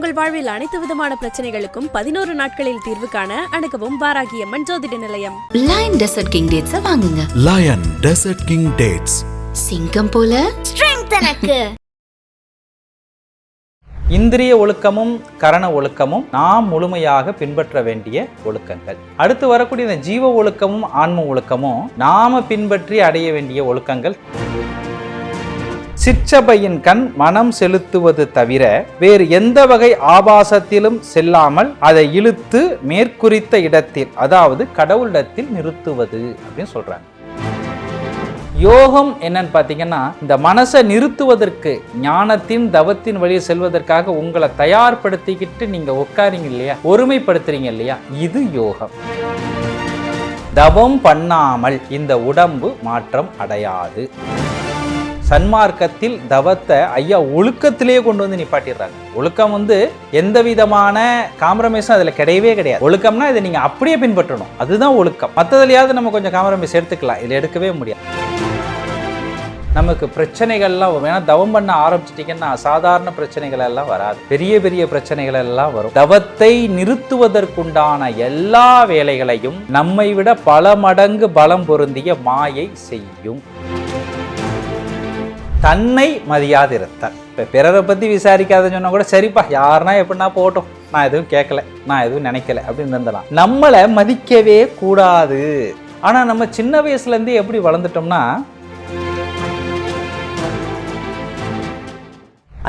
உங்கள் வாழ்வில் அனைத்து விதமான பிரச்சனைகளுக்கும் பதினோரு நாட்களில் தீர்வு காண அணுகவும் வாராகியம்மன் ஜோதிட நிலையம். லயன் டெசர்ட் கிங் டேட்ஸ வாங்குங்க. லயன் டெசர்ட் கிங் டேட்ஸ் சிங்கம் போல. ஸ்ட்ரென்த் எனக்கு. இந்திரிய ஒழுக்கமும் கரண ஒழுக்கமும் நாம் முழுமையாக பின்பற்ற வேண்டிய ஒழுக்கங்கள். அடுத்து வரக்கூடிய இந்த ஜீவ ஒழுக்கமும் ஆன்ம ஒழுக்கமும் நாம பின்பற்றி அடைய வேண்டிய ஒழுக்கங்கள். சிற்றபையின் கண் மனம் செலுத்துவது தவிர வேறு எந்த வகை ஆபாசத்திலும் செல்லாமல் அதை இழுத்து மேற்குறித்த இடத்தில் அதாவது கடவுளிடத்தில் நிறுத்துவது அப்படின்னு சொல்றாங்க. யோகம் என்னன்னு பார்த்தீங்கன்னா இந்த மனசை நிறுத்துவதற்கு ஞானத்தின் தவத்தின் வழியை செல்வதற்காக உங்களை தயார்படுத்திக்கிட்டு நீங்கள் உட்காரீங்க இல்லையா? ஒருமைப்படுத்துறீங்க இல்லையா? இது யோகம். தவம் பண்ணாமல் இந்த உடம்பு மாற்றம் அடையாது. சன்மார்க்கத்தில் தவத்தை ஐயா ஒழுக்கத்திலேயே கொண்டு வந்து நிப்பாட்டிடுறாங்க. ஒழுக்கம் வந்து எந்த விதமான காம்ப்ரமைஸும் அதில் கிடையவே கிடையாது. ஒழுக்கம்னா இதை நீங்கள் அப்படியே பின்பற்றணும். அதுதான் ஒழுக்கம். மற்றதுலையாவது நம்ம கொஞ்சம் காம்ப்ரமைஸ் எடுத்துக்கலாம். இதில் எடுக்கவே முடியாது. நமக்கு பிரச்சனைகள்லாம் வரும். ஏன்னா தவம் பண்ண ஆரம்பிச்சிட்டிங்கன்னா சாதாரண பிரச்சனைகள் எல்லாம் வராது. பெரிய பெரிய பிரச்சனைகள் எல்லாம் வரும். தவத்தை நிறுத்துவதற்குண்டான எல்லா வேலைகளையும் நம்மை விட பல மடங்கு பலம் பொருந்திய மாயை செய்யும். தன்னை மதியாதிருத்தல். இப்போ பிறரை பற்றி விசாரிக்காதன்னு சொன்னால் கூட சரிப்பா யாருன்னா எப்படின்னா போட்டோம். நான் எதுவும் கேட்கல நான் எதுவும் நினைக்கல அப்படின்னு இருந்தலாம். நம்மளை மதிக்கவே கூடாது. ஆனால் நம்ம சின்ன வயசுலேருந்தே எப்படி வளர்ந்துட்டோம்னா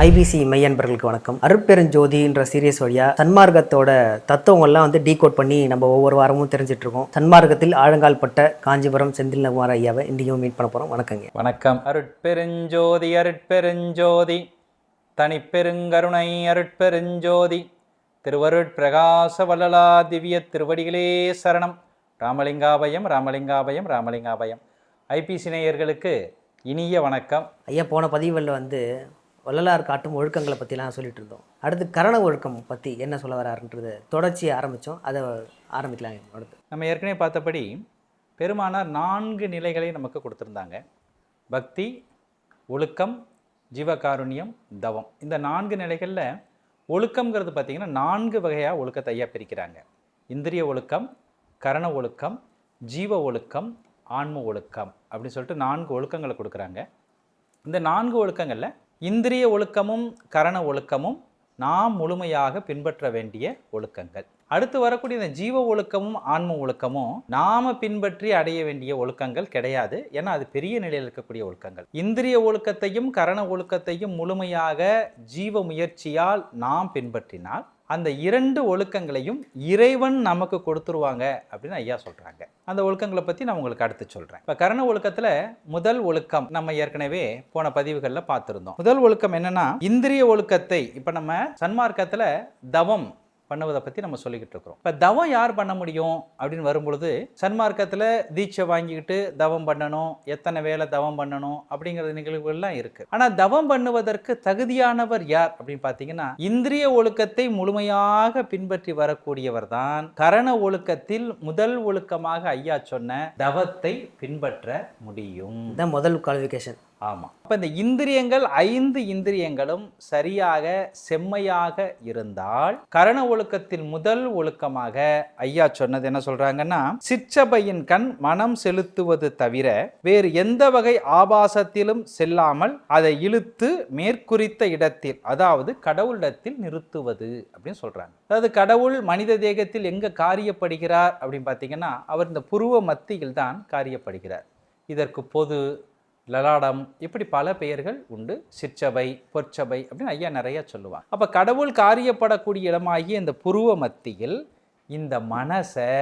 ஐபிசி மையன்பர்களுக்கு வணக்கம். அருட்பெருஞ்சோதின்ற சீரியஸ் வழியா சன்மார்க்கத்தோட தத்துவங்கள்லாம் வந்து டீகோட் பண்ணி நம்ம ஒவ்வொரு வாரமும் தெரிஞ்சிட்டு இருக்கோம் சன்மார்க்கத்தில் ஆழங்கால் பட்ட காஞ்சிபுரம் செந்தில்குமார் ஐயாவை இன்றைக்கும் மீட் பண்ண போறோம். வணக்கங்க. வணக்கம். அருட்பெருஞ்சோதி அருட்பெருஞ்சோதி தனிப்பெருங்கருணை அருட்பெருஞ்சோதி திருவருட் பிரகாச வல்லலா திவ்ய திருவடிகளே சரணம். ராமலிங்காபயம் ராமலிங்காபயம் ராமலிங்காபயம். ஐபிசி நேயர்களுக்கு இனிய வணக்கம். ஐயா போன பதிவுகளில் வந்து வள்ளலார் காட்டும் ஒழுக்கங்களை பற்றிலாம் சொல்லிட்டு இருந்தோம் அடுத்து கரண ஒழுக்கம் பற்றி என்ன சொல்ல வராருன்றது தொடர்ச்சி ஆரம்பித்தோம் அதை ஆரம்பிக்கலாம் அடுத்து. நம்ம ஏற்கனவே பார்த்தபடி பெருமானார் நான்கு நிலைகளை நமக்கு கொடுத்துருந்தாங்க. பக்தி ஒழுக்கம் ஜீவகாருண்யம் தவம். இந்த நான்கு நிலைகளில் ஒழுக்கம்ங்கிறது பார்த்திங்கன்னா நான்கு வகையாக ஒழுக்கத்தை ஐயா பிரிக்கிறாங்க. இந்திரிய ஒழுக்கம் கரண ஒழுக்கம் ஜீவ ஒழுக்கம் ஆன்ம ஒழுக்கம் அப்படின்னு சொல்லிட்டு நான்கு ஒழுக்கங்களை கொடுக்குறாங்க. இந்த நான்கு ஒழுக்கங்களில் இந்திரிய ஒழுக்கமும் கரண ஒழுக்கமும் நாம் முழுமையாக பின்பற்ற வேண்டிய ஒழுக்கங்கள். அடுத்து வரக்கூடிய இந்த ஜீவ ஒழுக்கமும் ஆன்ம ஒழுக்கமும் நாம பின்பற்றி அடைய வேண்டிய ஒழுக்கங்கள் கிடையாது. ஏன்னா அது பெரிய நிலையில் இருக்கக்கூடிய ஒழுக்கங்கள். இந்திரிய ஒழுக்கத்தையும் கரண ஒழுக்கத்தையும் முழுமையாக ஜீவ முயற்சியால் நாம் பின்பற்றினால் அந்த இரண்டு ஒழுக்கங்களையும் இறைவன் நமக்கு கொடுத்துருவாங்க அப்படின்னு ஐயா சொல்கிறாங்க அந்த ஒழுக்கங்களை பற்றி நான் உங்களுக்கு அடுத்து சொல்கிறேன் இப்போ கரண ஒழுக்கத்தில் முதல் ஒழுக்கம் நம்ம ஏற்கனவே போன பதிவுகளில் பார்த்துருந்தோம். முதல் ஒழுக்கம் என்னன்னா இந்திரிய ஒழுக்கத்தை இப்போ நம்ம சன்மார்க்கத்தில் தவம் பண்ணுவதை பற்றி நம்ம சொல்லிக்கிட்டு இருக்கிறோம். இப்போ தவம் யார் பண்ண முடியும் அப்படின்னு வரும்பொழுது சன்மார்க்கத்தில் தீட்சை வாங்கிக்கிட்டு தவம் பண்ணணும் எத்தனை வேலை தவம் பண்ணணும் அப்படிங்கிற நிகழ்வுகள்லாம் இருக்குது ஆனால் தவம் பண்ணுவதற்கு தகுதியானவர் யார் அப்படின்னு பார்த்தீங்கன்னா இந்திரிய ஒழுக்கத்தை முழுமையாக பின்பற்றி வரக்கூடியவர் தான் கரண ஒழுக்கத்தில் முதல் ஒழுக்கமாக ஐயா சொன்ன தவத்தை பின்பற்ற முடியும். இதுதான் முதல் குவாலிஃபிகேஷன் ஆமாம் அப்போ இந்த இந்திரியங்கள் ஐந்து இந்திரியங்களும் சரியாக செம்மையாக இருந்தால் கரண ஒழுக்கத்தில் முதல் ஒழுக்கமாக ஐயா சொன்னது என்ன சொல்கிறாங்கன்னா சிற்றபையின் கண் மனம் செலுத்துவது தவிர வேறு எந்த வகை ஆபாசத்திலும் செல்லாமல் அதை இழுத்து மேற்குறித்த இடத்தில் அதாவது கடவுளிடத்தில் நிறுத்துவது அப்படின்னு சொல்கிறாங்க அதாவது கடவுள் மனித தேகத்தில் எங்கே காரியப்படுகிறார் அப்படின்னு பார்த்தீங்கன்னா அவர் இந்த புருவ மத்தியில் தான் காரியப்படுகிறார். இதற்கு பொது லலாடம் இப்படி பல பெயர்கள் உண்டு. சிற்றபை பொற்சபை அப்படின்னு ஐயா நிறைய சொல்லுவாங்க. அப்போ கடவுள் காரியப்படக்கூடிய இடமாகிய இந்த புருவ மத்தியில் இந்த மனசை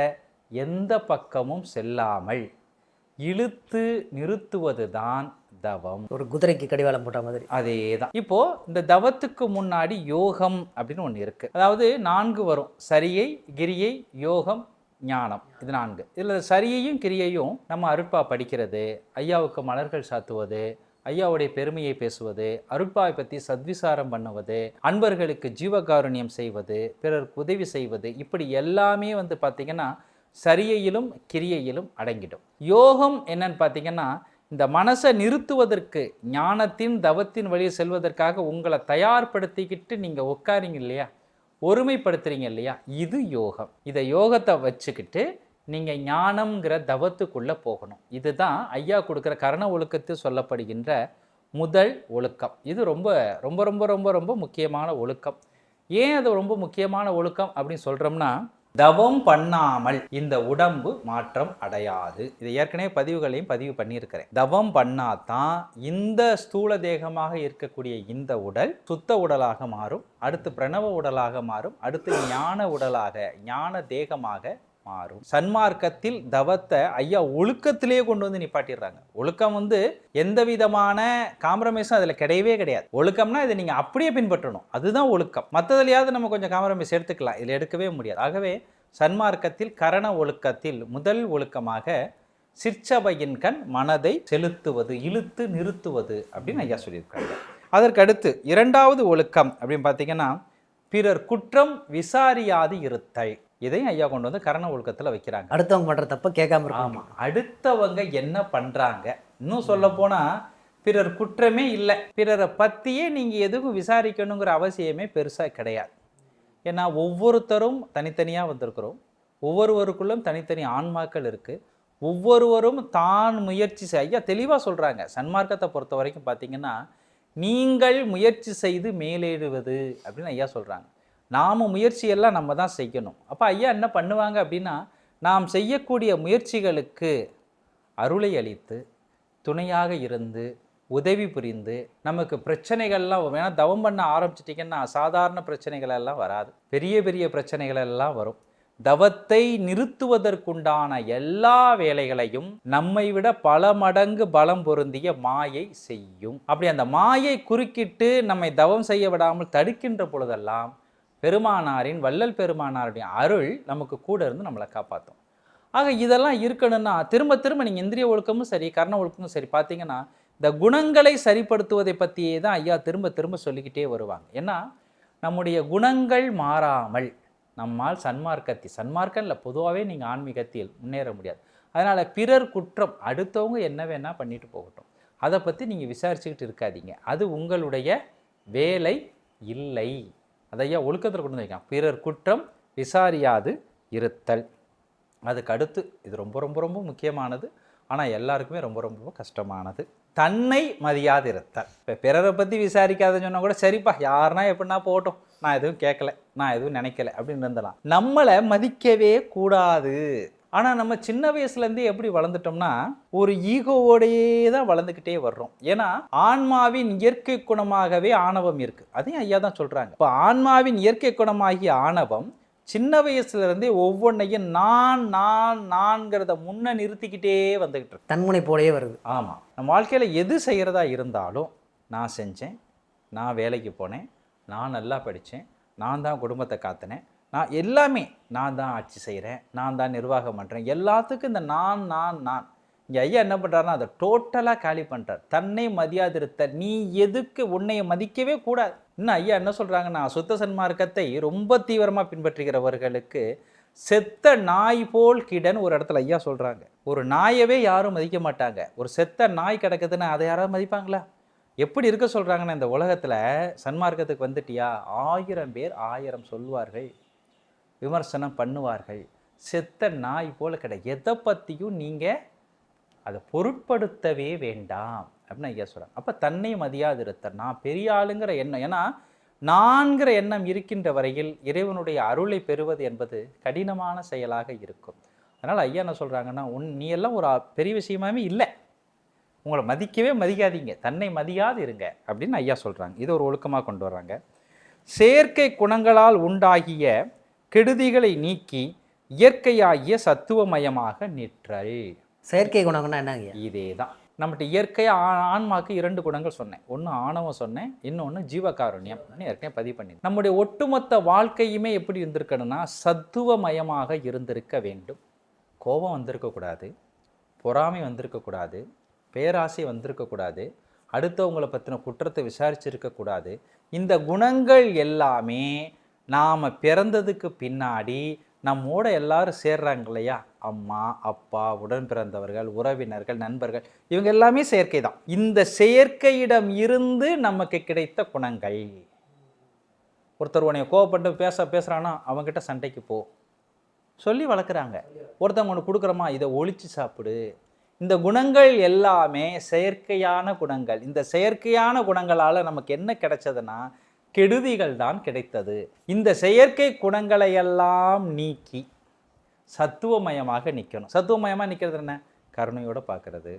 எந்த பக்கமும் செல்லாமல் இழுத்து நிறுத்துவது தான் தவம். ஒரு குதிரைக்கு கடிவாளம் போட்ட மாதிரி. அதே தான் இப்போ இந்த தவத்துக்கு முன்னாடி யோகம் அப்படின்னு ஒன்று இருக்கு. அதாவது நான்கு வரும். சரியை கிரியை யோகம் ஞானம். இது நான்கு. இதில் சரியையும் கிரியையும் நம்ம அருட்பா படிக்கிறது ஐயாவுக்கு மலர்கள் சாத்துவது ஐயாவுடைய பெருமையை பேசுவது அருட்பாவை பற்றி சத்விசாரம் பண்ணுவது அன்பர்களுக்கு ஜீவகாருண்யம் செய்வது பிறருக்கு உதவி செய்வது இப்படி எல்லாமே வந்து பார்த்திங்கன்னா சரியையிலும் கிரியையிலும் அடங்கிடும். யோகம் என்னன்னு பார்த்தீங்கன்னா இந்த மனசை நிறுத்துவதற்கு ஞானத்தின் தவத்தின் வழியை செல்வதற்காக உங்களை தயார்படுத்திக்கிட்டு நீங்கள் உட்காரிங்க இல்லையா? ஒருமைப்படுத்துறீங்க இல்லையா? இது யோகம். இதை யோகத்தை வச்சுக்கிட்டு நீங்கள் ஞானம்ங்கிற தவத்துக்குள்ளே போகணும். இதுதான் ஐயா கொடுக்குற கரண ஒழுக்கத்து சொல்லப்படுகின்ற முதல் ஒழுக்கம். இது ரொம்ப ரொம்ப ரொம்ப ரொம்ப ரொம்ப முக்கியமான ஒழுக்கம். ஏன் அது ரொம்ப முக்கியமான ஒழுக்கம் அப்படின்னு சொல்கிறோம்னா தவம் பண்ணாமல் இந்த உடம்பு மாற்றம் அடையாது. இது ஏற்கனவே பதிவுகளையும் பதிவு பண்ணியிருக்கிறேன். தவம் பண்ணாதான் இந்த ஸ்தூல தேகமாக இருக்கக்கூடிய இந்த உடல் சுத்த உடலாக மாறும் அடுத்து பிரணவ உடலாக மாறும் அடுத்து ஞான உடலாக ஞான தேகமாக மாறும். சன்மார்க்கத்தில் தவத்தை ஐயா ஒழுக்கத்திலேயே கொண்டு வந்து நிப்பாட்டிடுறாங்க. ஒழுக்கம் வந்து எந்த விதமான காம்ப்ரமைஸும் அதில் கிடையவே கிடையாது. ஒழுக்கம்னா இதை நீங்கள் அப்படியே பின்பற்றணும். அதுதான் ஒழுக்கம். மற்றதுலையாவது நம்ம கொஞ்சம் காம்ப்ரமைஸ் எடுத்துக்கலாம். இதில் எடுக்கவே முடியாது. ஆகவே சன்மார்க்கத்தில் கரண ஒழுக்கத்தில் முதல் ஒழுக்கமாக சிற்சபையின் கண் மனதை செலுத்துவது இழுத்து நிறுத்துவது அப்படின்னு ஐயா சொல்லியிருக்காங்க. அதற்கு அடுத்து இரண்டாவது ஒழுக்கம் அப்படின்னு பார்த்தீங்கன்னா பிறர் குற்றம் விசாரியாது இருத்தல். இதையும் ஐயா கொண்டு வந்து கரண ஒழுக்கத்தில் வைக்கிறாங்க. அடுத்தவங்க பண்ற தப்ப கேட்காம ஆமாம் அடுத்தவங்க என்ன பண்ணுறாங்க இன்னும் சொல்ல போனால் பிறர் குற்றமே இல்லை. பிறரை பற்றியே நீங்கள் எதுவும் விசாரிக்கணுங்கிற அவசியமே பெருசாக கிடையாது. ஏன்னா ஒவ்வொருத்தரும் தனித்தனியாக வந்திருக்கிறோம். ஒவ்வொருவருக்குள்ளும் தனித்தனி ஆன்மாக்கள் இருக்குது ஒவ்வொருவரும் தான் முயற்சி செய் ஐயா தெளிவாக சொல்கிறாங்க சன்மார்க்கத்தை பொறுத்த வரைக்கும் பார்த்தீங்கன்னா நீங்கள் முயற்சி செய்து மேலேறுவது அப்படின்னு ஐயா சொல்கிறாங்க நாம் முயற்சியெல்லாம் நம்ம தான் செய்யணும். அப்போ ஐயா என்ன பண்ணுவாங்க அப்படின்னா நாம் செய்யக்கூடிய முயற்சிகளுக்கு அருளை அளித்து துணையாக இருந்து உதவி புரிந்து நமக்கு பிரச்சனைகள்லாம் வரும். ஏன்னா தவம் பண்ண ஆரம்பிச்சிட்டிங்கன்னா சாதாரண பிரச்சனைகள் எல்லாம் வராது. பெரிய பெரிய பிரச்சனைகள் எல்லாம் வரும். தவத்தை நிறுத்துவதற்குண்டான எல்லா வேலைகளையும் நம்மை விட பல மடங்கு பலம் பொருந்திய மாயை செய்யும். அப்படி அந்த மாயை குறுக்கிட்டு நம்மை தவம் செய்ய விடாமல் தடுக்கின்ற பொழுதெல்லாம் பெருமானாரின் வள்ளல் பெருமானாருடைய அருள் நமக்கு கூட இருந்து நம்மளை காப்பாற்றும் ஆக இதெல்லாம் இருக்கணும்னா திரும்ப திரும்ப நீங்கள் இந்திரிய ஒழுக்கமும் சரி கர்ண ஒழுக்கமும் சரி பார்த்தீங்கன்னா இந்த குணங்களை சரிப்படுத்துவதை பற்றியே தான் ஐயா திரும்ப திரும்ப சொல்லிக்கிட்டே வருவாங்க. ஏன்னா நம்முடைய குணங்கள் மாறாமல் நம்மால் சன்மார்க்கத்தி சன்மார்க்கம் இல்லை பொதுவாகவே நீங்கள் ஆன்மீகத்தில் முன்னேற முடியாது. அதனால் பிறர் குற்றம் அடுத்தவங்க என்ன வேணால் பண்ணிட்டு போகட்டும். அதை பற்றி நீங்கள் விசாரிச்சுக்கிட்டு இருக்காதீங்க. அது உங்களுடைய வேலை இல்லை. அதையா ஒழுக்கத்தில் கொண்டு வந்து வைக்கலாம். பிறர் குற்றம் விசாரியாது இருத்தல். அதுக்கு அடுத்து இது ரொம்ப ரொம்ப ரொம்ப முக்கியமானது. ஆனால் எல்லாருக்குமே ரொம்ப ரொம்ப கஷ்டமானது. தன்னை மதியாது இருத்தல். இப்போ பிறரை பற்றி விசாரிக்காதன்னு சொன்னால் கூட சரிப்பா யாருனா எப்படின்னா போட்டோம் நான் எதுவும் கேட்கல நான் எதுவும் நினைக்கல அப்படின்னு இருந்தலாம். நம்மளை மதிக்கவே கூடாது. ஆனால் நம்ம சின்ன வயசுலேருந்தே எப்படி வளர்ந்துட்டோம்னா ஒரு ஈகோவோடையே தான் வளர்ந்துக்கிட்டே வர்றோம். ஏன்னா ஆன்மாவின் இயற்கை குணமாகவே ஆணவம் இருக்குது அதையும் ஐயா தான் சொல்கிறாங்க இப்போ ஆன்மாவின் இயற்கை குணமாகிய ஆணவம் சின்ன வயசுல இருந்தே ஒவ்வொன்றையும் நான் நான் நான்கிறத முன்ன நிறுத்திக்கிட்டே வந்துக்கிட்டு இருக்கு. தன்முனை போலயே வருது. ஆமாம் நம்ம வாழ்க்கையில் எது செய்கிறதா இருந்தாலும் நான் செஞ்சேன் நான் வேலைக்கு போனேன் நான் நல்லா படித்தேன் நான் தான் குடும்பத்தை காத்தினேன் நான் எல்லாமே நான் தான் ஆட்சி செய்கிறேன் நான் தான் நிர்வாகம் பண்ணுறேன் எல்லாத்துக்கும் இந்த நான் நான் நான். இங்கே ஐயா என்ன பண்ணுறாருன்னா அதை டோட்டலாக காலி பண்ணுறார் தன்னை மதியாதிருத்த நீ எதுக்கு உன்னையை மதிக்கவே கூடாது. இன்னும் ஐயா என்ன சொல்கிறாங்கன்னா சுத்த சன்மார்க்கத்தை ரொம்ப தீவிரமாக பின்பற்றுகிறவர்களுக்கு செத்த நாய் போல் கிடன்னு ஒரு இடத்துல ஐயா சொல்கிறாங்க ஒரு நாயவே யாரும் மதிக்க மாட்டாங்க. ஒரு செத்த நாய் கிடக்குதுன்னா அதை யாராவது மதிப்பாங்களா? எப்படி இருக்க சொல்கிறாங்கன்னா இந்த உலகத்தில் சன்மார்க்கத்துக்கு வந்துட்டியா? ஆயிரம் பேர் ஆயிரம் சொல்வார்கள் விமர்சனம் பண்ணுவார்கள். செத்த நாய் போல கிடையாது எதை பற்றியும் நீங்கள் அதை பொருட்படுத்தவே வேண்டாம் அப்படின்னு ஐயா சொல்கிறாங்க அப்போ தன்னை மதியாது இருத்தல் நான் பெரிய ஆளுங்கிற எண்ணம். ஏன்னா நான்கிற எண்ணம் இருக்கின்ற வரையில் இறைவனுடைய அருளை பெறுவது என்பது கடினமான செயலாக இருக்கும். அதனால் ஐயா என்ன சொல்கிறாங்கன்னா உன் நீ எல்லாம் ஒரு பெரிய விஷயமாவே இல்லை. உங்களை மதிக்கவே மதிக்காதீங்க. தன்னை மதியாது இருங்க. அப்படின்னு ஐயா சொல்கிறாங்க இது ஒரு ஒழுக்கமாக கொண்டு வர்றாங்க. செயற்கை குணங்களால் உண்டாகிய கெடுதிகளை நீக்கி இயற்கையாகிய சத்துவமயமாக நிற்றல். செயற்கை குணங்கள்னா என்னங்க? இதே தான் நம்மகிட்ட இயற்கையாக ஆ ஆன்மாக்கு இரண்டு குணங்கள் சொன்னேன். ஒன்று ஆணவம் சொன்னேன் இன்னொன்று ஜீவகாருண்யம். ஏற்கனவே பதிவு பண்ணி நம்முடைய ஒட்டுமொத்த வாழ்க்கையுமே எப்படி இருந்திருக்கணும்னா சத்துவமயமாக இருந்திருக்க வேண்டும். கோபம் வந்திருக்கக்கூடாது பொறாமை வந்திருக்கக்கூடாது பேராசை வந்திருக்கக்கூடாது அடுத்தவங்களை பற்றின குற்றத்தை விசாரிச்சிருக்கக்கூடாது இந்த குணங்கள் எல்லாமே நாம் பிறந்ததுக்கு பின்னாடி நம்மோட எல்லாரும் சேர்றாங்க இல்லையா? அம்மா அப்பா உடன் பிறந்தவர்கள் உறவினர்கள் நண்பர்கள் இவங்க எல்லாமே செயற்கை தான். இந்த செயற்கையிடம் இருந்து நமக்கு கிடைத்த குணங்கள். ஒருத்தர் உன்னை கோவப்பட்டு பேச பேசுகிறான்னா அவங்ககிட்ட சண்டைக்கு போ. சொல்லி வளர்க்குறாங்க. ஒருத்தவங்க ஒன்று கொடுக்குறோமா? இதை ஒழிச்சு சாப்பிடு. இந்த குணங்கள் எல்லாமே செயற்கையான குணங்கள். இந்த செயற்கையான குணங்களால் நமக்கு என்ன கிடைச்சதுன்னா கெடுதிகள் தான் கிடைத்தது. இந்த செயற்கை குணங்களை எல்லாம் நீக்கி சத்துவமயமாக நிற்கணும் சத்துவமயமாக நிற்கிறது என்ன? கருணையோடு பார்க்கறது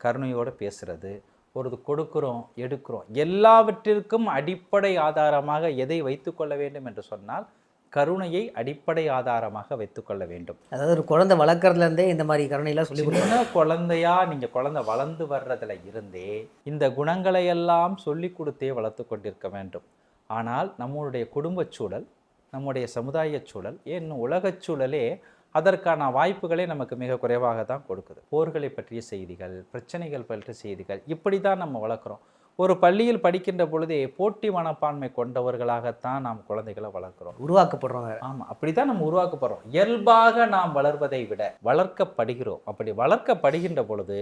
கருணையோடு பேசுறது ஒரு கொடுக்குறோம் எடுக்கிறோம் எல்லாவற்றிற்கும் அடிப்படை ஆதாரமாக எதை வைத்துக்கொள்ள வேண்டும் என்று சொன்னால் கருணையை அடிப்படை ஆதாரமாக வைத்துக்கொள்ள வேண்டும். அதாவது ஒரு குழந்தை வளர்க்குறதுல இருந்தே இந்த மாதிரி கருணையெல்லாம் சொல்லி சின்ன குழந்தையா நீங்க குழந்தை வளர்ந்து வர்றதுல இருந்தே இந்த குணங்களை எல்லாம் சொல்லி கொடுத்தே வளர்த்து கொண்டிருக்க வேண்டும். ஆனால் நம்மளுடைய குடும்பச் சூழல் நம்முடைய சமுதாயச் சூழல் ஏன் உலகச் சூழலே அதற்கான வாய்ப்புகளே நமக்கு மிக குறைவாக தான் கொடுக்குது. போர்களை பற்றிய செய்திகள் பிரச்சனைகள் பற்றிய செய்திகள் இப்படி தான் நம்ம வளர்க்குறோம். ஒரு பள்ளியில் படிக்கின்ற பொழுதே போட்டி மனப்பான்மை கொண்டவர்களாகத்தான் நாம் குழந்தைகளை வளர்க்குறோம். உருவாக்கப்படுறோம் ஆமாம் அப்படி தான் நம்ம உருவாக்கப்படுறோம். இயல்பாக நாம் வளர்வதை விட வளர்க்கப்படுகிறோம். அப்படி வளர்க்கப்படுகின்ற பொழுது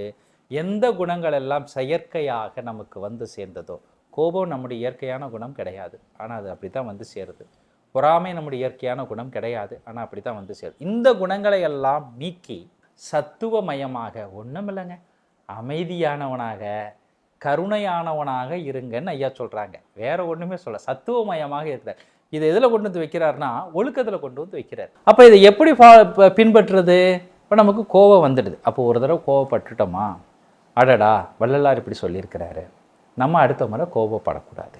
எந்த குணங்கள் எல்லாம் செயற்கையாக நமக்கு வந்து சேர்ந்ததோ கோபம் நம்முடைய இயற்கையான குணம் கிடையாது. ஆனால் அது அப்படி தான் வந்து சேருது. பொறாமை நம்முடைய இயற்கையான குணம் கிடையாது. ஆனால் அப்படி தான் வந்து சேருது. இந்த குணங்களை எல்லாம் நீக்கி சத்துவமயமாக ஒன்றும் இல்லைங்க. அமைதியானவனாக கருணையானவனாக இருங்கன்னு ஐயா சொல்கிறாங்க வேற ஒன்றுமே சொல்ல சத்துவமயமாக இருக்கிறார். இதை எதில் கொண்டு வந்து வைக்கிறாருன்னா ஒழுக்கத்தில் கொண்டு வந்து வைக்கிறார். அப்போ இதை எப்படி ஃபா- பின்பற்றுறது? இப்போ நமக்கு கோபம் வந்துடுது. அப்போ ஒரு தடவை கோவப்பட்டுட்டோமா அடடா வள்ளலார் இப்படி சொல்லியிருக்கிறாரு. நம்ம அடுத்த முறை கோபப்படக்கூடாது.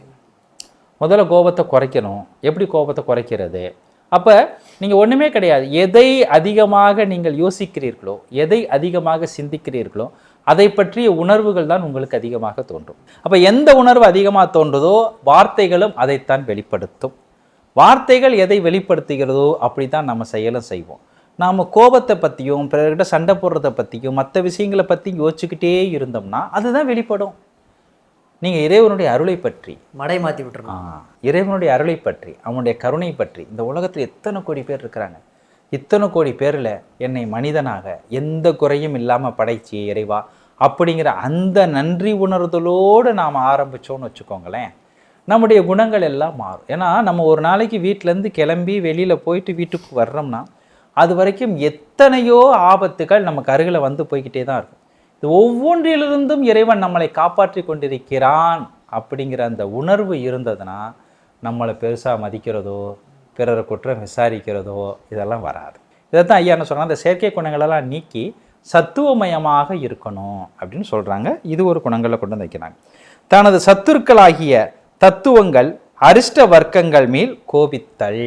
முதல்ல கோபத்தை குறைக்கணும். எப்படி கோபத்தை குறைக்கிறது? அப்போ நீங்கள் ஒன்றுமே கிடையாது. எதை அதிகமாக நீங்கள் யோசிக்கிறீர்களோ எதை அதிகமாக சிந்திக்கிறீர்களோ அதை பற்றிய உணர்வுகள் தான் உங்களுக்கு அதிகமாக தோன்றும். அப்போ எந்த உணர்வு அதிகமாக தோன்றுதோ வார்த்தைகளும் அதைத்தான் வெளிப்படுத்தும். வார்த்தைகள் எதை வெளிப்படுத்துகிறதோ அப்படி தான் நம்ம செயலும் செய்வோம். நாம் கோபத்தை பற்றியும் பிறர்கிட்ட சண்டை போடுறதை பற்றியும் மற்ற விஷயங்களை பற்றி யோசிச்சுக்கிட்டே இருந்தோம்னா அதுதான் வெளிப்படும். நீங்கள் இறைவனுடைய அருளை பற்றி மடை மாற்றி விட்டுறணும். ஆ, இறைவனுடைய அருளை பற்றி அவனுடைய கருணை பற்றி இந்த உலகத்தில் எத்தனை கோடி பேர் இருக்கிறாங்க? இத்தனை கோடி பேரில் என்னை மனிதனாக எந்த குறையும் இல்லாமல் படைச்சி இறைவா? அப்படிங்கிற அந்த நன்றி உணர்தலோடு நாம் ஆரம்பித்தோன்னு வச்சுக்கோங்களேன் நம்முடைய குணங்கள் எல்லாம் மாறும். ஏன்னா நம்ம ஒரு நாளைக்கு வீட்டிலேருந்து கிளம்பி வெளியில் போயிட்டு வீட்டுக்கு வர்றோம்னா அது வரைக்கும் எத்தனையோ ஆபத்துகள் நமக்கு அருகில் வந்து போய்கிட்டே தான் இருக்கும். இது ஒவ்வொன்றிலிருந்தும் இறைவன் நம்மளை காப்பாற்றி கொண்டிருக்கிறான் அப்படிங்கிற அந்த உணர்வு இருந்ததுன்னா நம்மளை பெருசாக மதிக்கிறதோ பிறரை குற்றம் விசாரிக்கிறதோ இதெல்லாம் வராது. இதைத்தான் ஐயா என்ன சொல்கிறாங்க அந்த செயற்கை குணங்களெல்லாம் நீக்கி சத்துவமயமாக இருக்கணும் அப்படின்னு சொல்கிறாங்க இது ஒரு குணங்களை கொண்டு வந்து வைக்கிறாங்க. தனது சத்துருக்களாகிய தத்துவங்கள் அரிஷ்ட வர்க்கங்கள் மேல் கோபித்தல்.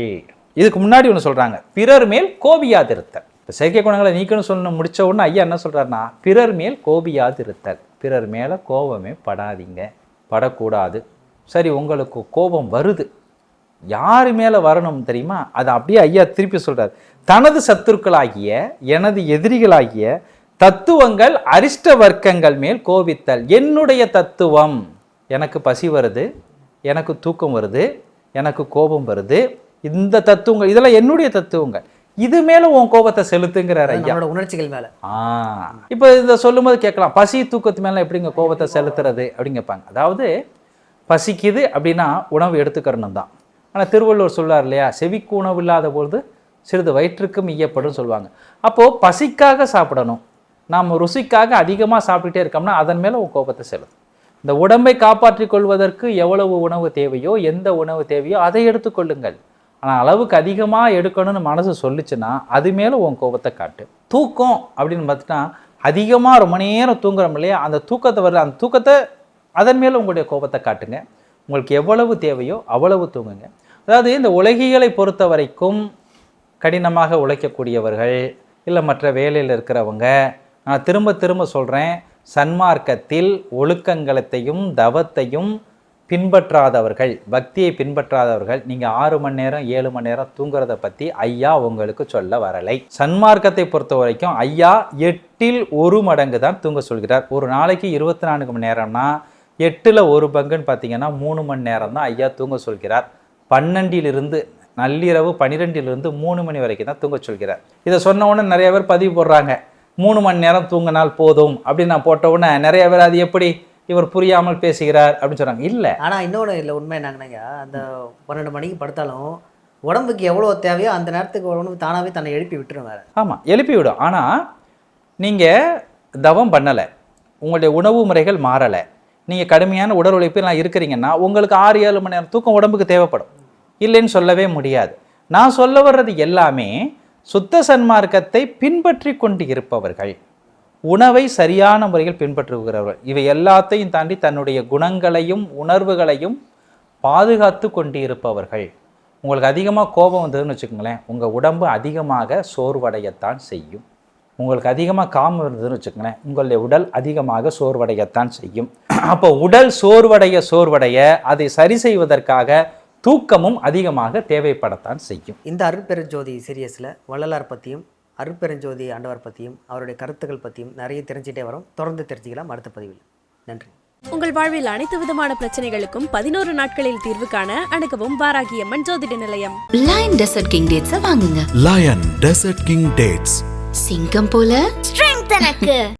இதுக்கு முன்னாடி ஒன்று சொல்கிறாங்க பிறர் மேல் கோபியாதிருத்தல். இப்போ செயற்கை குணங்களை நீக்கணும் சொல்லணும் முடிச்ச உடனே ஐயா என்ன சொல்கிறாருன்னா பிறர் மேல் கோபியாதிருத்தல். பிறர் மேலே கோபமே படாதீங்க. படக்கூடாது. சரி உங்களுக்கு கோபம் வருது. யார் மேலே வரணும் தெரியுமா? அதை அப்படியே ஐயா திருப்பி சொல்கிறார் தனது சத்துருக்களாகிய எனது எதிரிகளாகிய தத்துவங்கள் அரிஷ்ட வர்க்கங்கள் மேல் கோபித்தல். என்னுடைய தத்துவம். எனக்கு பசி வருது. எனக்கு தூக்கம் வருது. எனக்கு கோபம் வருது. இந்த தத்துவங்கள் இதெல்லாம் என்னுடைய தத்துவங்கள். இது மேல உன் கோபத்தை செலுத்துங்கிறார் ஐயா. உணர்ச்சிகள் மேலே. ஆ. இப்போ இதை சொல்லும்போது கேட்கலாம். பசி தூக்கத்து மேலே எப்படிங்க கோபத்தை செலுத்துறது அப்படின்னு கேட்பாங்க. அதாவது பசிக்குது அப்படின்னா உணவு எடுத்துக்கிறணும் தான். ஆனால் திருவள்ளுவர் சொல்றார் இல்லையா செவிக்கு உணவு இல்லாத பொழுது சிறிது வயிற்றுக்கும் ஈயப்படும் சொல்லுவாங்க. அப்போது பசிக்காக சாப்பிடணும். நாம் ருசிக்காக அதிகமாக சாப்பிட்டுட்டே இருக்கோம்னா அதன் மேலே உன் கோபத்தை செலுத்தும். இந்த உடம்பை காப்பாற்றிக் கொள்வதற்கு எவ்வளவு உணவு தேவையோ எந்த உணவு தேவையோ அதை எடுத்துக்கொள்ளுங்கள் ஆனால் அளவுக்கு அதிகமாக எடுக்கணும்னு மனசு சொல்லிச்சுன்னா அது மேலே உன் கோபத்தை காட்டு. தூக்கம் அப்படின்னு பார்த்துட்டா அதிகமாக ரொம்ப நேரம் தூங்குறோம் இல்லையா? அந்த தூக்கத்தை வர அந்த தூக்கத்தை அதன் மேலே உங்களுடைய கோபத்தை காட்டுங்க. உங்களுக்கு எவ்வளவு தேவையோ அவ்வளவு தூங்குங்க. அதாவது இந்த உலகிகளை பொறுத்த வரைக்கும் கடினமாக உழைக்கக்கூடியவர்கள் இல்லை மற்ற வேலையில் இருக்கிறவங்க நான் திரும்ப திரும்ப சொல்கிறேன் சன்மார்க்கத்தில் ஒழுக்கங்களத்தையும் தவத்தையும் பின்பற்றாதவர்கள் பக்தியை பின்பற்றாதவர்கள் நீங்கள் ஆறு மணி நேரம் ஏழு மணி நேரம் தூங்குறத பற்றி ஐயா உங்களுக்கு சொல்ல வரலை. சன்மார்க்கத்தை பொறுத்த வரைக்கும் ஐயா எட்டில் ஒரு மடங்கு தான் தூங்க சொல்கிறார். ஒரு நாளைக்கு இருபத்தி நான்கு மணி நேரம்னா எட்டில் ஒரு பங்குன்னு பார்த்தீங்கன்னா மூணு மணி நேரம் தான் ஐயா தூங்க சொல்கிறார். பன்னெண்டிலிருந்து நள்ளிரவு பன்னிரெண்டிலிருந்து மூணு மணி வரைக்கும் தான் தூங்க சொல்கிறார். இதை சொன்ன உடனே நிறைய பேர் பதிவு போடுறாங்க. மூணு மணி நேரம் தூங்கினால் போதும் அப்படின்னு நான் போட்ட உடனே நிறைய பேர் அது எப்படி? இவர் புரியாமல் பேசுகிறார் அப்படின்னு சொல்றாங்க. இல்லை. ஆனால் இன்னொன்று இல்லை உண்மை என்னங்கன்னாங்க அந்த பன்னெண்டு மணிக்கு படுத்தாலும் உடம்புக்கு எவ்வளோ தேவையோ அந்த நேரத்துக்கு உடம்பு தானாகவே தன்னை எழுப்பி விட்டுரும் வேற ஆமாம் எழுப்பி விடும். ஆனால் நீங்கள் தவம் பண்ணலை. உங்களுடைய உணவு முறைகள் மாறலை. நீங்கள் கடுமையான உடல் உழைப்பில் இருக்கிறீங்கன்னா உங்களுக்கு ஆறு ஏழு மணி நேரம் தூக்கம் உடம்புக்கு தேவைப்படும். இல்லைன்னு சொல்லவே முடியாது. நான் சொல்ல வர்றது எல்லாமே சுத்த சன்மார்க்கத்தை பின்பற்றி கொண்டு இருப்பவர்கள். உணவை சரியான முறையில் பின்பற்றுகிறவர்கள் இவை எல்லாத்தையும் தாண்டி தன்னுடைய குணங்களையும் உணர்வுகளையும் பாதுகாத்து கொண்டு இருப்பவர்கள் உங்களுக்கு அதிகமாக கோபம் வந்ததுன்னு வச்சுக்கோங்களேன் உங்கள் உடம்பு அதிகமாக சோர்வடையத்தான் செய்யும். உங்களுக்கு அதிகமாக காமம் இருந்ததுன்னு வச்சுக்கோங்களேன் உங்களுடைய உடல் அதிகமாக சோர்வடையத்தான் செய்யும். அப்போ உடல் சோர்வடைய சோர்வடைய அதை சரி செய்வதற்காக தூக்கமும் அதிகமாக தேவைப்படத்தான் செய்யும். இந்த அருட்பெருஞ்சோதி சீரியஸில் வள்ளலார் பற்றியும் அருட்பெருஞ்சோதி ஆண்டவர் பற்றியும் அவருடைய கருத்துக்கள் பற்றியும் நிறைய தெரிஞ்சுட்டே வரோம். தொடர்ந்து தெரிஞ்சுக்கலாம். அடுத்த பதிவில். நன்றி. உங்கள் வாழ்வில் அனைத்து விதமான பிரச்சனைகளுக்கும் பதினோரு நாட்களில் தீர்வு காண அணுகவும் வாராகியம்மன் ஜோதிட நிலையம். லயன் டெசர்ட் கிங் டேட்ஸை வாங்குங்க. Lion Desert King Dates. சிங்கம் போல. ஸ்ட்ரெங்க் எனக்கு.